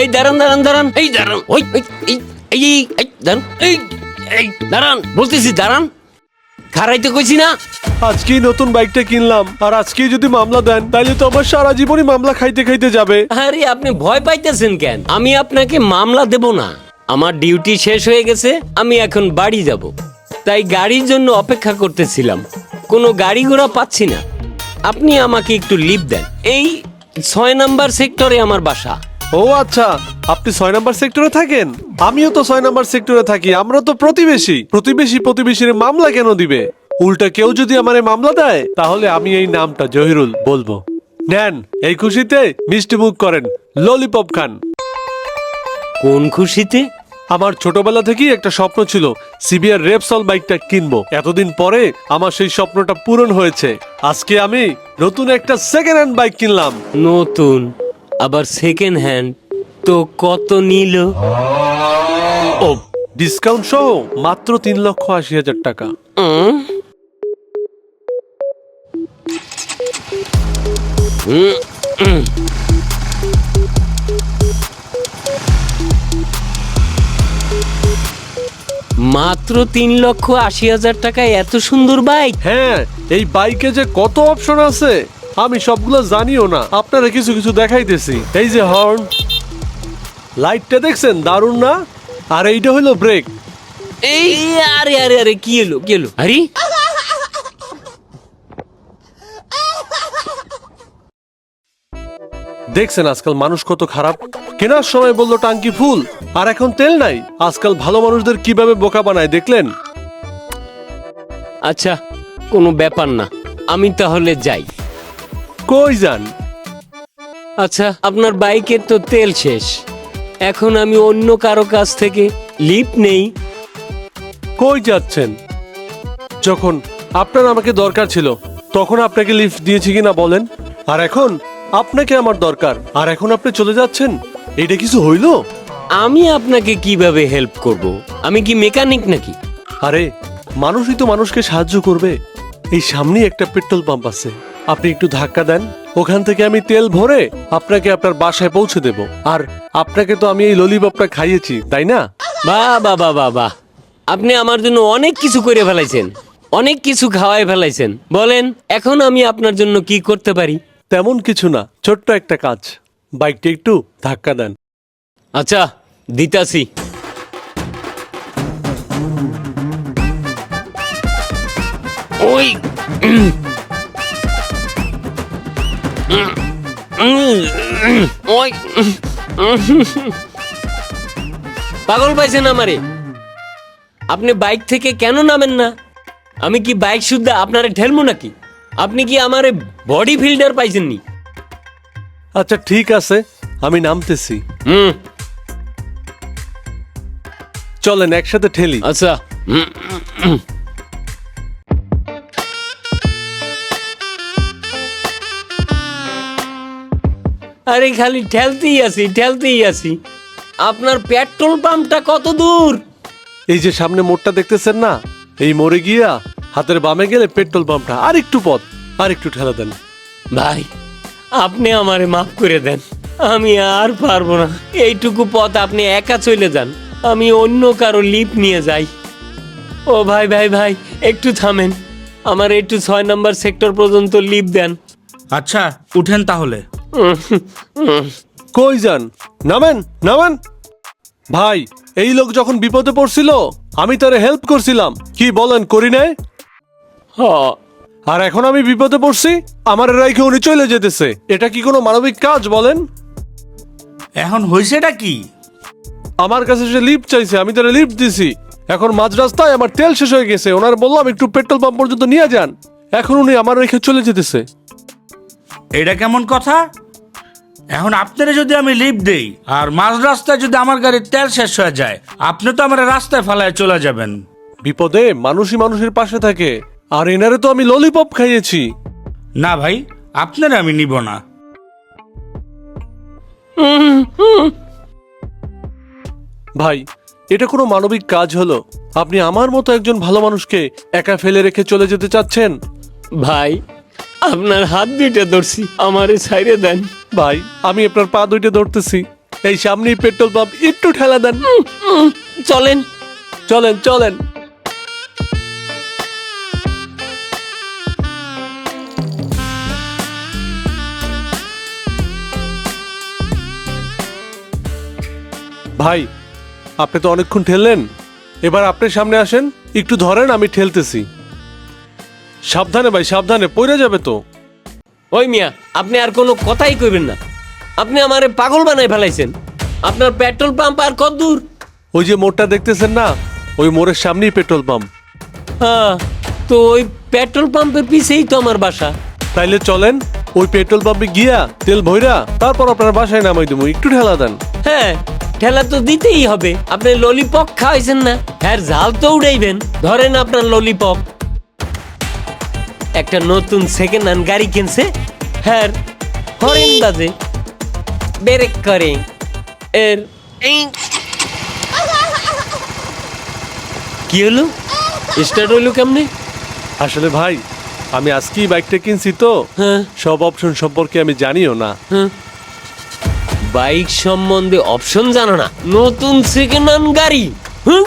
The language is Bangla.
এই দাঁড়ান দাঁড়ান দাঁড়ান। এই দাঁড়ান ওই এই এই এই এই, এই দাঁড়ান। এই এই দাঁড়ান বলতেছি দাঁড়ান। খারাইতে কইছি না। আজকেই নতুন বাইকটা কিনলাম। আর আজকেই যদি মামলা দেন তাহলে তো আমার সারা জীবনই মামলা খাইতে খাইতে যাবে। আরে আপনি ভয় পাইতেছেন কেন? আমি আপনাকে মামলা দেব না। আমার ডিউটি শেষ হয়ে গেছে আমি এখন বাড়ি যাব। তাই গাড়ির জন্য অপেক্ষা করতেছিলাম। কোনো গাড়ি ঘোড়া পাচ্ছি না। আপনি আমাকে একটু লিভ দেন। এই ছয় নাম্বার সেক্টরে আমার বাসা। ও আচ্ছা আপনি ছয় নাম্বার সেক্টরে থাকেন? আমিও তো ছয় নাম্বার সেক্টরে থাকি আমরা তো প্রতিবেশী। প্রতিবেশী প্রতিবেশীর মামলা কেন দিবে? উল্টা কেউ যদি আমারে মামলা দেয় তাহলে আমি এই নামটা জহিরুল বলব। নেন এই খুশিতে মিষ্টি মুখ করেন ললিপপ খান। কোন খুশিতে? আমার ছোটবেলা থেকেই একটা স্বপ্ন ছিল সিবিআর রেপসল বাইকটা কিনবো। এতদিন পরে আমার সেই স্বপ্নটা পূরণ হয়েছে। আজকে আমি নতুন একটা সেকেন্ড হ্যান্ড বাইক কিনলাম। নতুন? আবার সেকেন্ড হ্যান্ড তো কত নিল? ও ডিসকাউন্ট সহ মাত্র তিন লক্ষ আশি হাজার টাকা। মাত্র তিন লক্ষ আশি হাজার টাকায় এত সুন্দর বাইক হ্যাঁ এই বাইকে যে কত অপশন আছে? আমি সবগুলো জানিও না আপনারা কিছু কিছু দেখাইতেছি। এই যে হর্ন লাইটটা দেখছেন? দারুণ না? আর এইটা হলো ব্রেক এই আরে আরে আরে কি এলো কি এলো আরে? দেখছেন আজকাল মানুষ কত খারাপ? কেনার সময় বলল টাঙ্কি ফুল আর এখন তেল নাই। আজকাল ভালো মানুষদের কীভাবে বোকা বানায় দেখলেন? আচ্ছা কোনো ব্যাপার না। আমি তাহলে যাই। কই যান? আচ্ছা আপনার বাইকের তো তেল শেষ। এখন আমি অন্য কারও কাছ থেকে লিপ নেই। কই যাচ্ছেন? যখন আপনার আমাকে দরকার ছিল তখন আপনাকে লিফট দিয়েছি কিনা বলেন? আর এখন আপনাকে আমার দরকার। আর এখন আপনি চলে যাচ্ছেন? এটা কিছু হইল? আমি আপনাকে কীভাবে হেল্প করব? আমি কি মেকানিক নাকি? আরে মানুষই তো মানুষকে সাহায্য করবে। এই সামনেই একটা পেট্রোল পাম্প আছে। আপনি একটু ধাক্কা দেন। ওখান থেকে আমি তেল ভরে আপনাকে আপনার বাসায় পৌঁছে দেব। আর আপনাকে তো আমি এই ললিপপটা খাইয়েছি তাই না? বাহ বাহ বাহ বাহ বাহ আপনি আমার জন্য অনেক কিছু করে ফেলাইছেন। অনেক কিছু খাওয়াই ফেলাইছেন। বলেন এখন আমি আপনার জন্য কি করতে পারি? তেমন কিছু না ছোট্ট একটা কাজ। বাইকটা একটু ধাক্কা দেন। আচ্ছা দিতাছি। ওই ওই। পাগল পাইছেন আমারে। আপনি বাইক থেকে কেন নামেন না? আমি কি বাইক শুদ্ধ আপনারে ঠেলবো নাকি? আপনি কি আমারে বডি ফিল্ডার পাইছেননি? আচ্ছা ঠিক আছে আমি নামতেছি। হুম। চলেন একসাথে ঠেলি। আচ্ছা। আরে খালি ঠেলতেই আছি ঠেলতেই আছি। আপনার পেট্রোল পাম্পটা কত দূর? এই যে সামনে মোড়টা দেখতেছেন না? এই মোড়ে গিয়া হাতের বামে গেলে পেট্রোল পাম্পটা। আর একটু পথ আর একটু ঠেলা দেন। ভাই আপনি আমারে মাফ করে দেন। আমি আর পারব না। এইটুকু পথ আপনি একা চলে যান। আমি অন্য কারও লিপ নিয়ে যাই। ও ভাই ভাই ভাই একটু থামেন। আমার একটু ছয় নম্বর সেক্টর পর্যন্ত লিপ দেন। আচ্ছা উঠেন তাহলে। কই যান? নামেন নামেন। ভাই এই লোক যখন বিপদে পড়ছিল আমি তারে হেল্প করছিলাম। কি বলেন করি নাই? হ। আর এখন আমি বিপদে পড়ছি আমার রাইখে উনি চলে যেতেছে। এটা কি কোনো মানবিক কাজ বলেন? এখন হয়েছেটা কি? আমার কাছে সে লিফট চাইছে আমি তারা লিফট দিছি। এখন মাঝ রাস্তায় আমার তেল শেষ হয়ে গেছে ওনার বললাম একটু পেট্রোল পাম্প পর্যন্ত নিয়ে যান। এখন উনি আমার রেখে চলে যেতেছে। এটা কেমন কথা? এখন আপনারা যদি আমি লিফট দেই আর মাঝ রাস্তায় যদি আমার গাড়ির তেল শেষ হয়ে যায় আপনি তো আমার রাস্তায় ফেলায় চলে যাবেন। বিপদে মানুষই মানুষের পাশে থাকে আর এনারে তো আমি ললিপপ খাইয়েছি। না ভাই আপনারা আমি নিব না। ভাই এটা কোনো মানবিক কাজ হলো? আপনি আমার মতো একজন ভালো মানুষকে একা ফেলে রেখে চলে যেতে চাচ্ছেন? ভাই আপনার হাত দুইটা ধরছি আমারে ছাইরে দেন। ভাই আমি আপনার পা দুইটা ধরতেছি। এই সামনেই পেট্রোল পাম্প একটু ঠেলা দেন। চলেন। চলেন চলেন। ভাই আপনি তো অনেকক্ষণ ঠেললেন। এবার আপনি সামনে আসেন একটু ধরেন আমি ঠেলতেছি। সাবধানে ভাই সাবধানে পড়ে যাবে তো। ওই মিয়া আপনি আর কোনো কথাই কইবেন না। আপনি আমারে পাগল বানাই ফেলাইছেন। আপনার পেট্রোল পাম্প আর কত দূর? ওই যে মোড়টা দেখতেছেন না ওই মোড়ের সামনেই পেট্রোল পাম্প। হ্যাঁ তো ওই পেট্রোল পাম্পের পিছেই তো আমার বাসা। তাইলে চলেন ওই পেট্রোল পাম্পে গিয়া তেল ভইরা তারপর আপনার বাসায় নামাই দেবো একটু ঠেলা দেন। হ্যাঁ ঠেলা তো দিতেই হবে। আপনি ললিপপ খাওয়াইছেন না হ্যাঁ ঝাল তো উড়াইবেন। ধরেন আপনার ললিপপ একটা নতুন সেকেন্ড হ্যান্ড গাড়ি কিনছে। হ্যাঁ হরেন বাজে। ব্রেক করে। এর কি হলো? স্টার্ট হইল কেমনে? আসলে ভাই আমি আজকেই বাইকটা কিনছি তো। হ্যাঁ। সব অপশন সম্পর্কে আমি জানিও না। হ্যাঁ। বাইক সম্বন্ধে অপশন জানো না। নতুন সেকেন্ড হ্যান্ড গাড়ি। হুম